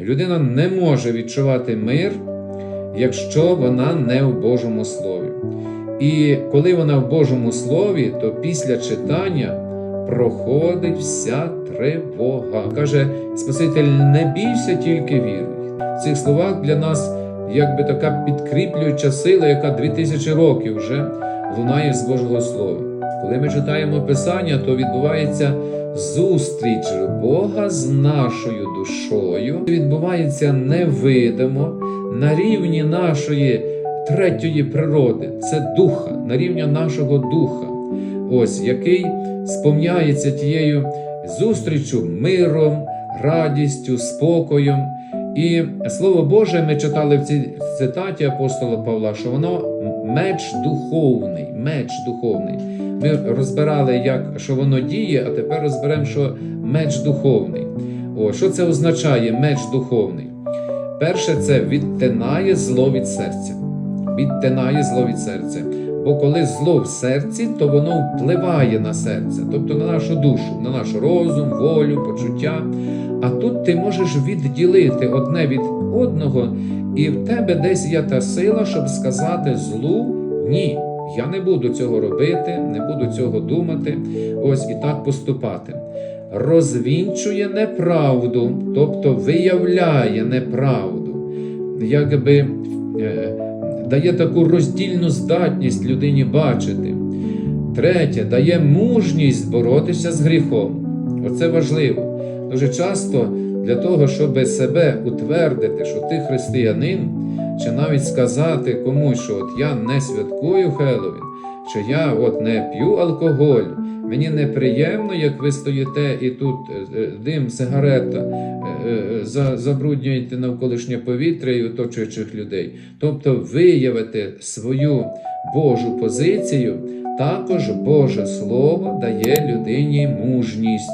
Людина не може відчувати мир, якщо вона не в Божому Слові. І коли вона в Божому Слові, то після читання проходить вся тривога. Каже Спаситель, не бійся, тільки віруй. В цих словах для нас якби така підкріплююча сила, яка 2000 років вже лунає з Божого Слова. Коли ми читаємо Писання, то відбувається зустріч Бога з нашою душою. Відбувається невидимо на рівні нашої третьої природи, це духа, на рівні нашого духа, ось який сповняється тією зустрічю миром, радістю, спокоєм. І слово Боже, ми читали в цій цитаті апостола Павла, що воно меч духовний, меч духовний. Ми розбирали, як що воно діє, а тепер розберемо, що меч духовний. О, що це означає меч духовний? Перше, це відтинає зло від серця. Відтинає зло від серця. Бо коли зло в серці, то воно впливає на серце, тобто на нашу душу, на наш розум, волю, почуття. А тут ти можеш відділити одне від одного, і в тебе десь є та сила, щоб сказати злу ні. Я не буду цього робити, не буду цього думати, ось і так поступати. Розвінчує неправду, тобто виявляє неправду, якби е, дає таку роздільну здатність людині бачити. Третє, дає мужність боротися з гріхом. Оце важливо. Дуже часто для того, щоб себе утвердити, що ти християнин, чи навіть сказати комусь, що от я не святкую Хеллоуін, чи я от не п'ю алкоголь. Мені неприємно, як ви стоїте і тут е, е, дим, сигарета, е, за- забруднюєте навколишнє повітря і оточуючих людей. Тобто виявити свою Божу позицію, також Боже Слово дає людині мужність.